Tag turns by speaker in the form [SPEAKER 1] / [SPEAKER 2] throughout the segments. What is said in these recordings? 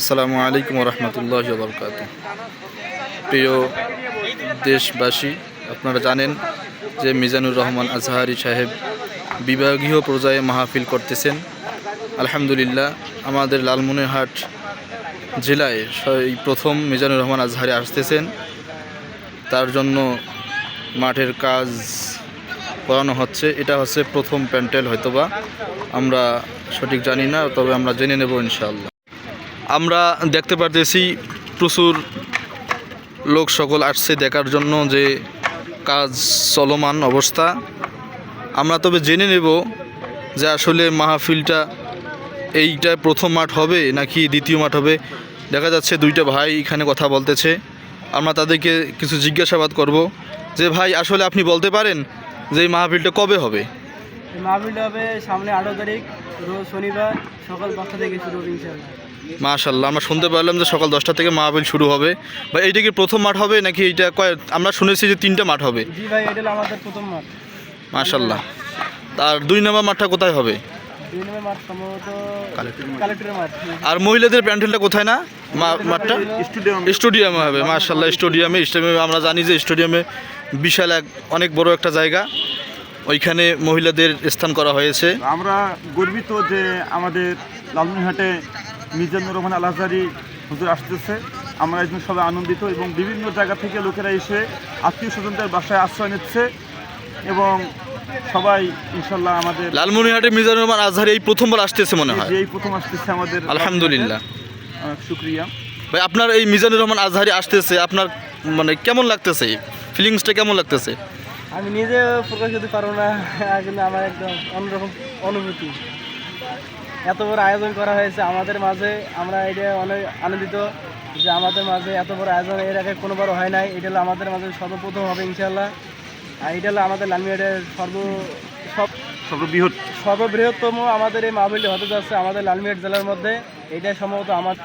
[SPEAKER 1] আসসালামু আলাইকুম রহমতুল্লাহ বরকাত প্রিয় দেশবাসী, আপনারা জানেন যে মিজানুর রহমান আজহারি সাহেব বিভাগীয় পর্যায়ে মাহফিল করতেছেন। আলহামদুলিল্লাহ, আমাদের লালমনিরহাট জেলায় এই প্রথম মিজানুর রহমান আজহারি আসতেছেন। তার জন্য মাঠের কাজ করানো হচ্ছে। এটা হচ্ছে প্রথম প্যান্ডেল হয়তোবা। আমরা সঠিক জানি না, তবে আমরা জেনে নেব ইনশাআল্লাহ। আমরা দেখতে পারতেছি প্রচুর লোক সকল আসছে দেখার জন্য যে কাজ চলমান অবস্থা। আমরা তবে জেনে নেব যে আসলে মাহফিলটা এইটা প্রথম মাঠ হবে নাকি দ্বিতীয় মাঠ হবে। দেখা যাচ্ছে দুইটা ভাই এখানে কথা বলতেছে। আমরা তাদেরকে কিছু জিজ্ঞাসাবাদ করব যে, ভাই, আসলে আপনি বলতে পারেন যে এই মাহফিলটা কবে হবে?
[SPEAKER 2] মাহফিলটা হবে সামনে আঠারো তারিখ শনিবার সকাল দশটা থেকে শুরু হবে
[SPEAKER 1] মাশাল্লাহ আমরা শুনতে পারলাম যে সকাল দশটা থেকে মাহফিল শুরু হবে। বা এইটা কি প্রথম মাঠ হবে নাকি এইটা কয় আমরা শুনেছি যে তিনটা মাঠ হবে।
[SPEAKER 2] জি ভাই এটা হলো আমাদের প্রথম মাঠ।
[SPEAKER 1] মাশাল্লাহ আর দুই নম্বর মাঠটা কোথায় হবে?
[SPEAKER 2] দুই নম্বর মাঠ সম্ভবত কালেক্টরের মাঠ।
[SPEAKER 1] আর মহিলাদের প্যান্ডেলটা কোথায় না? মাঠটা? স্টেডিয়ামে। হবে মাশাল্লাহ স্টেডিয়ামে। স্টেডিয়ামে আমরা জানি যে স্টেডিয়ামে বিশাল এক অনেক বড় একটা জায়গা। ওইখানে মহিলাদের স্থান করা হয়েছে।
[SPEAKER 3] আমরা গর্বিত যে আমাদের লালমনিরহাটে মিজানুর রহমান আল আজহারি হুজুর আসতেছে। আমরা এই জন্য সবাই আনন্দিত এবং বিভিন্ন জায়গা থেকে লোকেরা এসে আত্মীয় স্বজনদের বাসায় আশ্রয় নিচ্ছে এবং সবাই ইনশাল্লাহ আমাদের
[SPEAKER 1] লালমনিরহাটে মিজানুর রহমান আজহার এই প্রথমবার আসতেছে মনে হয়।
[SPEAKER 3] এই প্রথম আসতেছে আমাদের
[SPEAKER 1] আলহামদুলিল্লাহ।
[SPEAKER 3] শুক্রিয়া।
[SPEAKER 1] ভাই আপনার এই মিজানুর রহমান আজহারি আসতেছে আপনার মানে কেমন লাগতেছে? ফিলিংসটা কেমন লাগতেছে?
[SPEAKER 2] আমি নিজে প্রকাশ করতে পারব না কিন্তু আমার একদম অন্যরকম অনুভূতি। এত বড় আয়োজন করা হয়েছে আমাদের মাঝে। আমরা এটা অনেক আনন্দিত যে আমাদের মাঝে এত বড় আয়োজন এর আগে কোনোবারও হয় নাই। এটা হলো আমাদের মাঝে সর্বপ্রথম হবে ইনশাল্লাহ আর এটা হলো আমাদের লালমিয়াটের সর্ব সব
[SPEAKER 3] সর্ববৃহৎ।
[SPEAKER 2] সর্ববৃহত্তম আমাদের এই মাহফিলটি হতে যাচ্ছে আমাদের লালমিয়াট জেলার মধ্যে। এটাই সম্ভবত আমার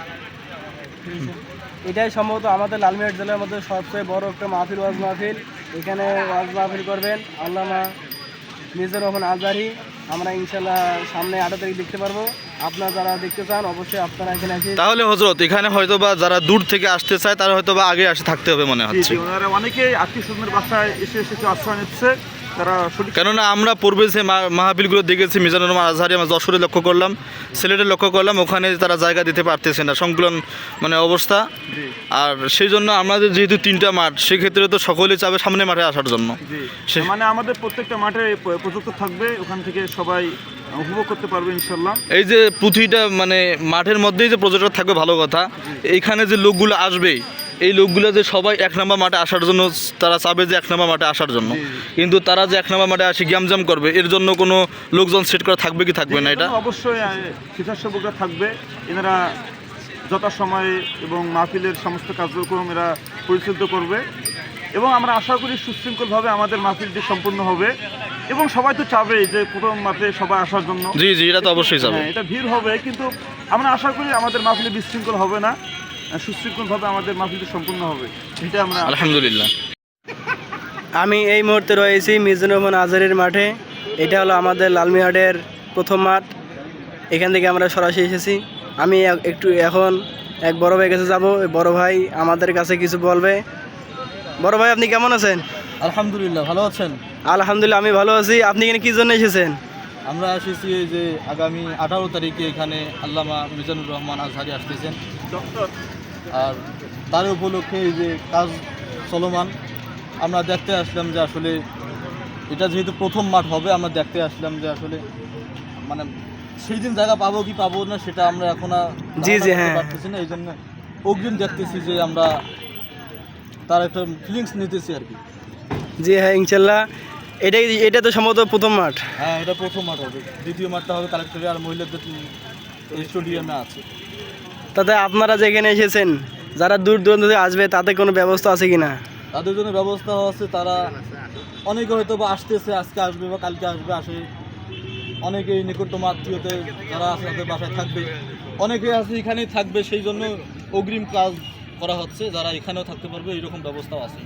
[SPEAKER 2] এটাই সম্ভবত আমাদের লালমিয়াট জেলার মধ্যে সবচেয়ে বড় একটা মাহফিল ওয়াজ মাহফিল। এখানে ওয়াজ মাহফিল করবেন আল্লামা মিজানুর রহমান আজহারি। আমরা ইনশাল্লাহ সামনে আঠারো তারিখ দেখতে পারব। আপনারা যারা দেখতে চান অবশ্যই আপনারা এখানে আসেন
[SPEAKER 1] তাহলে হজরত এখানে হয়তো বা যারা দূর থেকে আসতে চায় তারা হয়তো বা আগে আসে থাকতে হবে মনে হচ্ছে।
[SPEAKER 3] ওনারা অনেকেই আত্মীয় স্বজনের বাসায় এসে এসে আশ্রয় নিচ্ছে। তারা
[SPEAKER 1] কেননা আমরা পূর্বে যে মা- মাহফিলগুলো দেখেছি মিজানুর রহমান আজহারি আমরা যশোরে লক্ষ্য করলাম সিলেটে লক্ষ্য করলাম ওখানে তারা জায়গা দিতে পারতেছে না সংকুলন মানে অবস্থা। আর সেই জন্য আমাদের যেহেতু তিনটা মাঠ সেক্ষেত্রে তো সকলে চাবে সামনে মাঠে আসার জন্য। সে-
[SPEAKER 3] মানে আমাদের প্রত্যেকটা মাঠে প্রযুক্ত থাকবে ওখান থেকে সবাই উপভোগ করতে পারবে ইনশাল্লাহ
[SPEAKER 1] এই যে পুঁথিটা মানে মাঠের মধ্যেই যে প্রজেক্টর থাকবে ভালো কথা। এইখানে যে লোকগুলো আসবে এই লোকগুলো যে সবাই এক নম্বর মাঠে আসার জন্য তারা চাবে যে এক নম্বর মাঠে আসার জন্য। কিন্তু তারা যে এক নম্বর মাঠে আসে গ্যামজাম করবে এর জন্য কোনো লোকজন সেট করা থাকবে কি থাকবে না এটা?
[SPEAKER 3] অবশ্যই স্বেচ্ছাসেবকরা থাকবে। এনারা যথাসময়ে এবং মাহফিলের সমস্ত কার্যক্রম এরা পরিচালিত করবে। এবং আমরা আশা করি সুশৃঙ্খলভাবে আমাদের মাহফিলটি সম্পূর্ণ হবে। এবং সবাই তো চাবে যে প্রথম মাঠে সবাই আসার জন্য।
[SPEAKER 1] জি জি এটা তো অবশ্যই যাবে
[SPEAKER 3] হ্যাঁ এটা ভিড় হবে কিন্তু আমরা আশা করি আমাদের মাহফিলে বিশৃঙ্খল হবে না। সুশৃঙ্খলভাবে আমাদের মাহফিলটি সম্পূর্ণ হবে। এটা আমরা
[SPEAKER 1] আলহামদুলিল্লাহ।
[SPEAKER 2] আমি এই মুহূর্তে রয়েছি মিজানুর রহমান আজহারের মাঠে। এটা হলো আমাদের লালমিহাটের প্রথম মাঠ। এখান থেকে আমরা সরাসরি এসেছি। আমি একটু এখন এক বড় ভাইয়ের কাছে যাব। বড় ভাই আমাদের কাছে কিছু বলবে। বড় ভাই আপনি কেমন আছেন?
[SPEAKER 1] আলহামদুলিল্লাহ ভালো আছেন?
[SPEAKER 2] আলহামদুলিল্লাহ আমি ভালো আছি। আপনি এখানে কী জন্য এসেছেন?
[SPEAKER 1] আমরা এসেছি যে আগামী আঠারো তারিখে এখানে আল্লামা মিজানুর রহমান আজহারি আসতেছেন।
[SPEAKER 3] ডক্টর
[SPEAKER 1] আর তার উপলক্ষে এই যে কাজ চলমান আমরা দেখতে আসলাম যে আসলে এটা যেহেতু প্রথম মাঠ হবে আমরা দেখতে আসলাম যে আসলে মানে সেই দিন জায়গা পাবো কি পাবো না সেটা আমরা এখন
[SPEAKER 2] জি, জি, হ্যাঁ।
[SPEAKER 1] পারতেছি না এই জন্য অগ্রিম দেখতেছি যে আমরা তার একটা ফিলিংস নিতেছি আর কি।
[SPEAKER 2] জি হ্যাঁ ইনশাল্লাহ। এটাই এটা তো সম্ভবত প্রথম মাঠ।
[SPEAKER 1] হ্যাঁ এটা প্রথম মাঠ হবে। দ্বিতীয় মাঠটা হবে কালেক্টরে আর মহিলাদের স্টেডিয়ামে আছে।
[SPEAKER 2] তাতে আপনারা যেখানে এসেছেন যারা দূর দূরান্ত থেকে আসবে তাতে কোনো ব্যবস্থা আছে কি না
[SPEAKER 1] তাদের জন্য ব্যবস্থা আছে তারা অনেকে হয়তো বা আসতেছে আজকে আসবে বা কালকে আসবে আসে। অনেকেই নিকটতম আত্মীয়তে যারা আছে তাদের বাসায় থাকবে। অনেকে আছে এখানেই থাকবে সেই জন্য অগ্রিম কাজ করা হচ্ছে যারা এখানেও থাকতে পারবে এরকম ব্যবস্থাও আছে